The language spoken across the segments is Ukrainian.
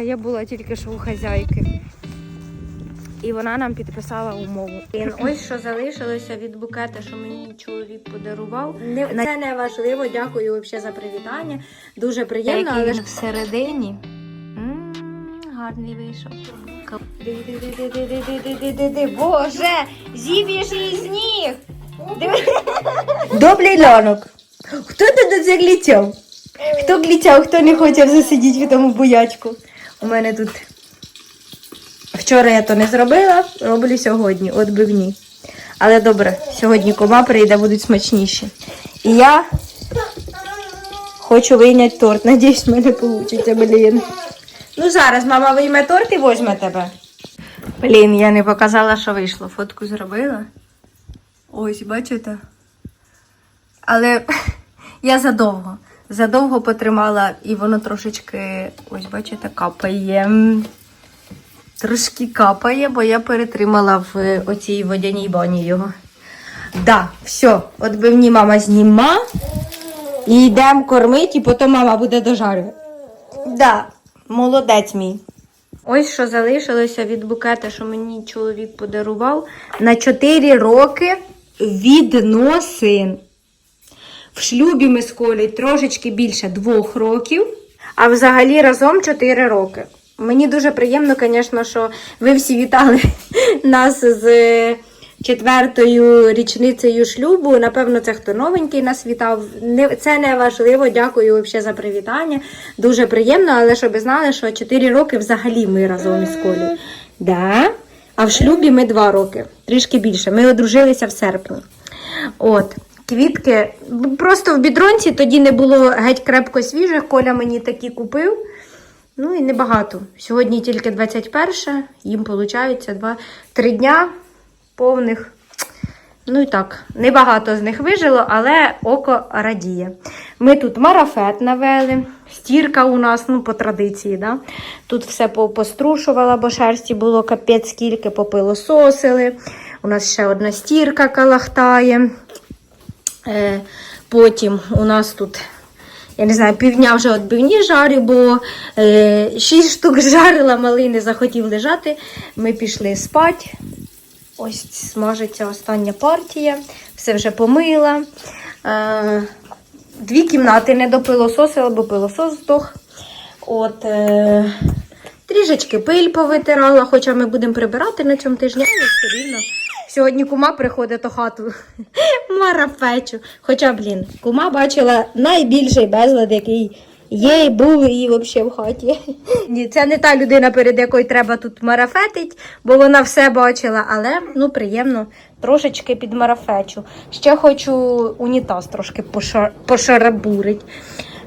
Я була тільки що у хазяйки. І вона нам підписала умову. Ось що залишилося від букета, що мені чоловік подарував. Не, це не важливо, дякую взагалі за привітання. Дуже приємно, але ж всередині. М, Гарний вийшов. Боже, зіб'єш її з ніг. Добрий ранок. Хто тут заглітів? Хто глітяв, хто не хотів засидіти в тому буячку? У мене тут. Вчора я то не зробила, роблю сьогодні, отбивні. Але добре, сьогодні кома прийде, будуть смачніші. І я хочу вийняти торт. Надіюсь, в мене вийде, блін. Ну зараз мама вийме торт і возьме тебе. Блін, я не показала, що вийшло. Фотку зробила. Ось, бачите? Але я задовго. Задовго потримала, і воно трошечки, ось бачите, капає. Трошки капає, бо я перетримала в оцій водяній бані його. Да, все, отбивні мама зніма. І йдемо кормити, і потім мама буде дожарювати. Да, молодець мій. Ось що залишилося від букета, що мені чоловік подарував на 4 роки відносин. В шлюбі ми з Колею трошечки більше двох років, а взагалі разом 4 роки. Мені дуже приємно, звісно, що ви всі вітали нас з четвертою річницею шлюбу. Напевно, це хто новенький нас вітав. Це не важливо. Дякую взагалі за привітання. Дуже приємно, але щоб ви знали, що 4 роки взагалі ми разом із Колею. Да? А в шлюбі ми 2 роки, трішки більше. Ми одружилися в серпні. От. Квітки. Просто в бідронці тоді не було геть крепко свіжих. Коля мені такі купив. Ну і небагато. Сьогодні тільки 21, їм виходить 2-3 дня повних. Ну і так, небагато з них вижило, але око радіє. Ми тут марафет навели, стірка у нас, ну, по традиції, да? Тут все пострушувала, бо шерсті було капець скільки, попилососили. У нас ще одна стірка калахтає. Е, потім у нас тут, я не знаю, півдня вже відбивні жарю, бо е, 6 штук жарила, малий не захотів лежати. Ми пішли спати. Ось смажиться остання партія, все вже помила. Е, дві кімнати не допилососила, бо пилосос здох. От, е, трішечки пиль повитирала, хоча ми будемо прибирати на цьому тижні, але все рівно. Сьогодні кума приходить до хату марафечу. Хоча, блін, кума бачила найбільший безлад, який є і був і взагалі в хаті. Ні, це не та людина, перед якою треба тут марафетить, бо вона все бачила, але ну приємно трошечки підмарафечу. Ще хочу унітаз трошки поша- пошарабурить.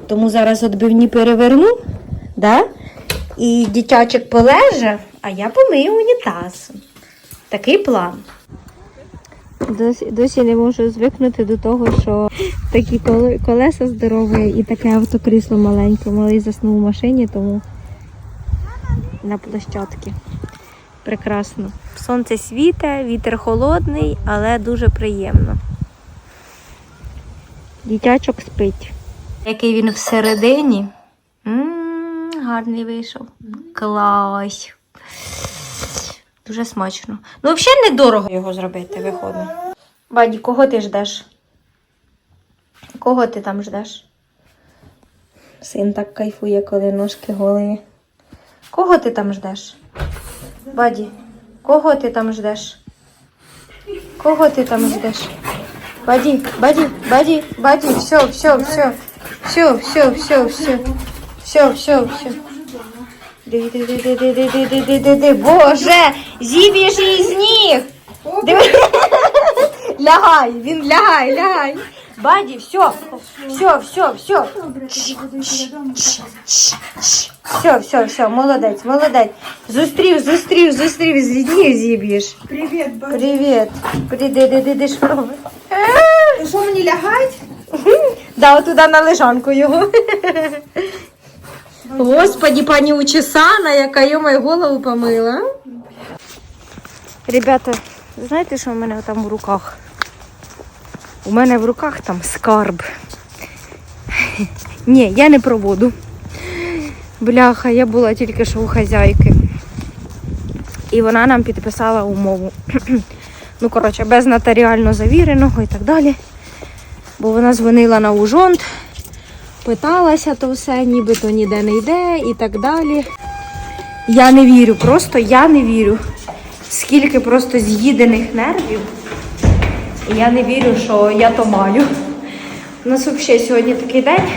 Тому зараз відбивні переверну, да? і дитячик полеже, а я помию унітаз. Такий план. Досі, досі не можу звикнути до того, що такі колеса здорові і таке автокрісло маленьке. Малий заснув у машині, тому на площадці. Прекрасно. Сонце світе, вітер холодний, але дуже приємно. Дітячок спить. Який він всередині. М, гарний вийшов. Клас. Дуже смачно. Ну, взагалі недорого його зробити, виходить. Баді, кого ти ждеш? Кого ти там ждеш? Син так кайфує, коли ножки голі. Кого ти там ждеш? Баді, кого ти там ждеш? Кого ти там ждеш? Баді, баді, баді, баді, все, все, все. Все, все, все, все. Все, все, все. Диви, диви, Боже! Зіб'єш її з ніг! Лягай, він лягай, лягай. Баді, все, все, все, все. Все, все, все, молодець, молодець. Зустрів, зустрів, зустрів, з ніг зіб'єш. Привіт, Баді. Привіт. Приди, диди, диди, шпробуй. Що мені лягать? Да, отуда на лежанку його. Господі, пані Учесана, яка йому голову помила. Ребята, знаєте, що в мене там в руках? У мене в руках там скарб. Ні, я не про воду. Бляха, я була тільки що у хазяйки. І вона нам підписала умову. ну, коротше, без нотаріально завіреного і так далі. Бо вона дзвонила на ужонт, питалася то все, нібито ніде не йде і так далі. Я не вірю, просто я не вірю. Скільки просто з'їдених нервів. Я не вірю, що я то маю. У нас взагалі сьогодні такий день.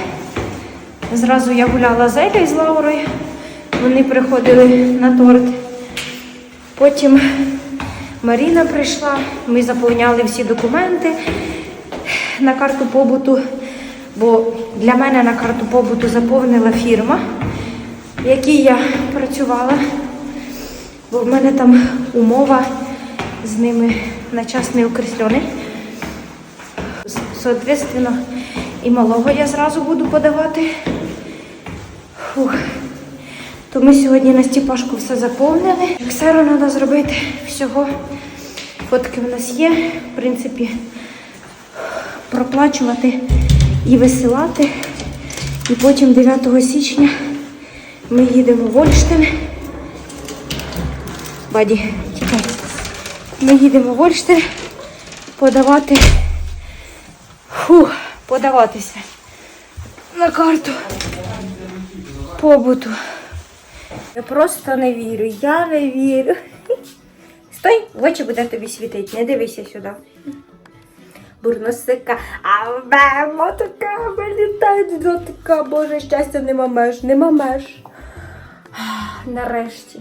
Зразу я гуляла з Елею з Лаурою. Вони приходили на торт. Потім Маріна прийшла, ми заповняли всі документи на карту побуту, бо для мене на карту побуту заповнила фірма, в якій я працювала. Бо в мене там умова з ними на час не окреслений. Соответственно, і малого я зразу буду подавати. Фух. То ми сьогодні на стіпашку все заповнили. Ксеру треба зробити всього. Фотки в нас є. В принципі, проплачувати і висилати. І потім 9 січня ми їдемо в Ольштин. Баді, тікай. Ми їдемо в Ольштин подавати. Фу, подаватися на карту побуту. Я просто не вірю, я не вірю. Стой, в очі буде тобі світити, не дивися сюди. Бурносика, а мемо така вилітає до така, боже, щастя нема меж, нема меж. Нарешті.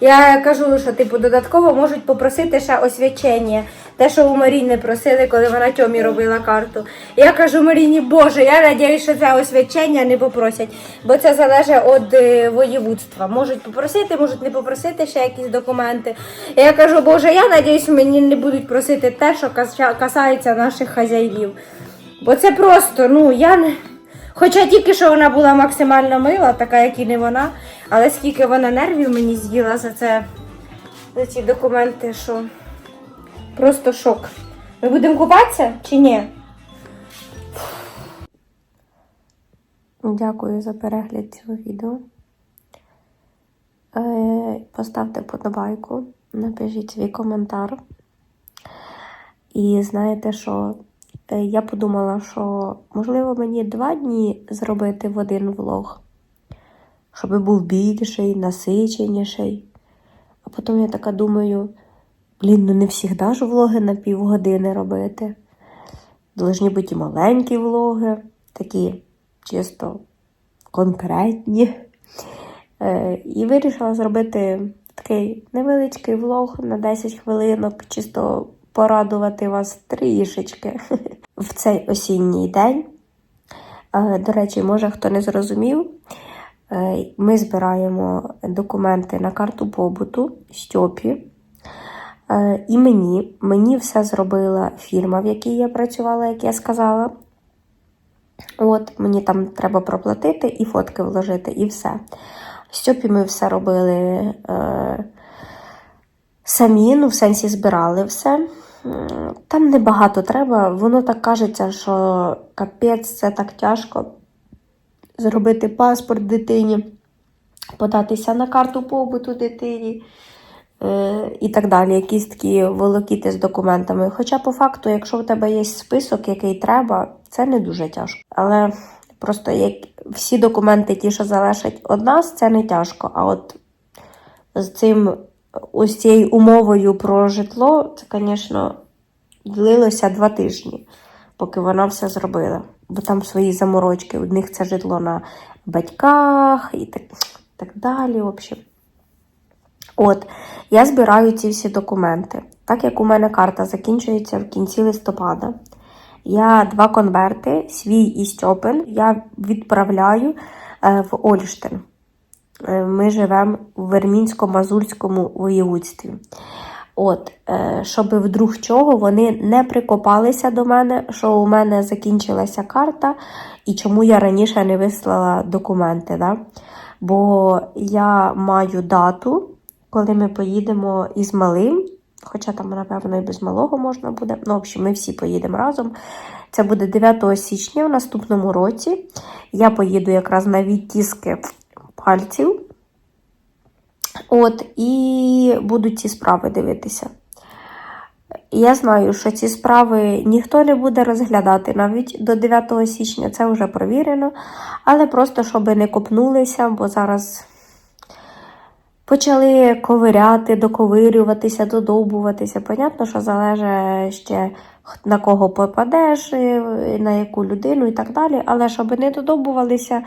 Я кажу, що типу додатково можуть попросити ще освячення. Те, що у Маріни просили, коли вона Тьомі робила карту. Я кажу Маріні, Боже, я надіюсь, що це освячення не попросять, бо це залежить від е, воєвудства. Можуть попросити, можуть не попросити ще якісь документи. Я кажу, Боже, я надіюсь, мені не будуть просити те, що касається наших хазяїв. Бо це просто, ну я не. Хоча тільки що вона була максимально мила, така як і не вона, але скільки вона нервів мені з'їла за це, за ці документи, що просто шок. Ми будемо купатися чи ні? Дякую за перегляд цього відео. Е, Поставте подобайку, напишіть свій коментар. І знаєте, що е, я подумала, що можливо мені два дні зробити в один влог, щоб був більший, насиченіший. А потім я така думаю, блін, ну не завжди ж влоги на півгодини робити. Должні бути і маленькі влоги, такі чисто конкретні. Е, І вирішила зробити такий невеличкий влог на 10 хвилинок, чисто порадувати вас трішечки в цей осінній день. Е, До речі, може хто не зрозумів, ми збираємо документи на карту побуту Стьопі. Е, І мені, мені все зробила фірма, в якій я працювала, як я сказала. От, мені там треба проплатити і фотки вложити, і все. Стьопі ми все робили е, самі, ну, в сенсі збирали все. Там небагато треба, воно так кажеться, що капець, це так тяжко зробити паспорт дитині, податися на карту побуту дитині е, і так далі. Якісь такі волокіти з документами. Хоча, по факту, якщо в тебе є список, який треба, це не дуже тяжко. Але просто як всі документи, ті, що залежать від нас, це не тяжко. А от з цим ось цією умовою про житло, це, звісно, длилося два тижні, поки вона все зробила. Бо там свої заморочки. У них це житло на батьках і так, так далі. В. От, я збираю ці всі документи. Так як у мене карта закінчується в кінці листопада, я два конверти, свій і Стьопин, я відправляю е, в Ольштин. Е, Ми живемо в Вермінсько-Мазурському воєводстві. От, е, щоб вдруг чого вони не прикопалися до мене, що у мене закінчилася карта, і чому я раніше не вислала документи. Да? Бо я маю дату, коли ми поїдемо із малим. Хоча там, напевно, і без малого можна буде. Ну, в общем, ми всі поїдемо разом. Це буде 9 січня в наступному році. Я поїду якраз на відтіски пальців. От, і будуть ці справи дивитися. Я знаю, що ці справи ніхто не буде розглядати навіть до 9 січня, це вже провірено. Але просто щоб не копнулися, бо зараз почали ковиряти, доковирюватися, додовбуватися. Понятно, що залежить ще на кого попадеш, на яку людину і так далі. Але щоб не додовбувалися,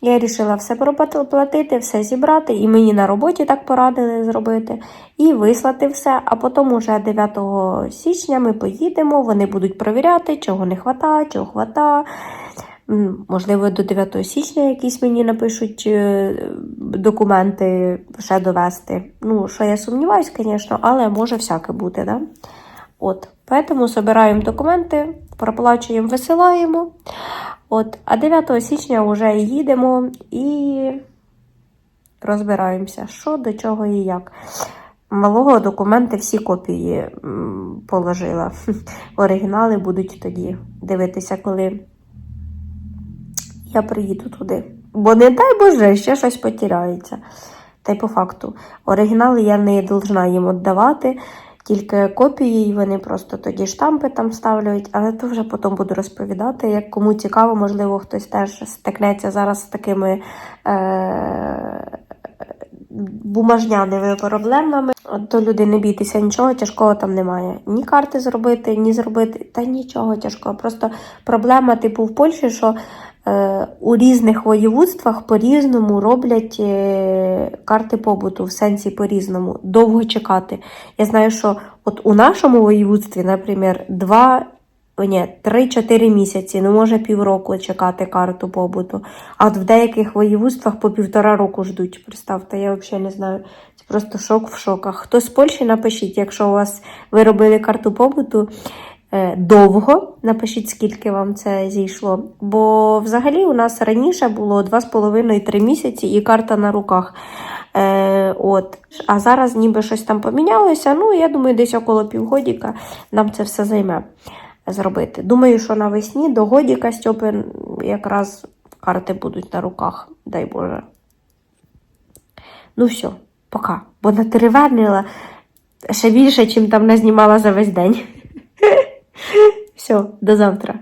я вирішила все проплатити, все зібрати, і мені на роботі так порадили зробити, і вислати все. А потім уже 9 січня ми поїдемо, вони будуть перевіряти, чого не хватає, чого хватає. Можливо, до 9 січня якісь мені напишуть е, документи ще довести. Ну, що я сумніваюсь, звісно, але може всяке бути, да? От, поэтому збираємо документи, проплачуємо, висилаємо. От, а 9 січня вже їдемо і розбираємося, що до чого і як. Малого документи всі копії положила. Оригінали будуть тоді дивитися, коли я приїду туди. Бо не дай Боже, ще щось потеряється. Та й по факту, оригінали я не должна їм віддавати, тільки копії, і вони просто тоді штампи там ставлять, але то вже потім буду розповідати. Як кому цікаво, можливо, хтось теж стикнеться зараз з такими е- бумажняними проблемами. То люди не бійтеся, нічого тяжкого там немає. Ні карти зробити, ні зробити, та нічого тяжкого. Просто проблема, типу, в Польщі, що у різних воєводствах по-різному роблять е, карти побуту, в сенсі по-різному. Довго чекати. Я знаю, що от у нашому воєводстві, наприклад, два. О, ні, 3-4 місяці, ну може півроку чекати карту побуту. А в деяких воєводствах по півтора року ждуть. Представте, я взагалі не знаю. Це просто шок в шоках. Хто з Польщі, напишіть, якщо у вас ви робили карту побуту е, довго, напишіть, скільки вам це зійшло. Бо взагалі у нас раніше було 2,5-3 місяці і карта на руках. Е, от. А зараз ніби щось там помінялося. Ну, я думаю, десь около півгодіка нам це все займе зробити. Думаю, що навесні до годіка Стьопи якраз карти будуть на руках, дай Боже. Ну все, пока. Бо натеревенила ще більше, чим там назнімала за весь день. Все, до завтра.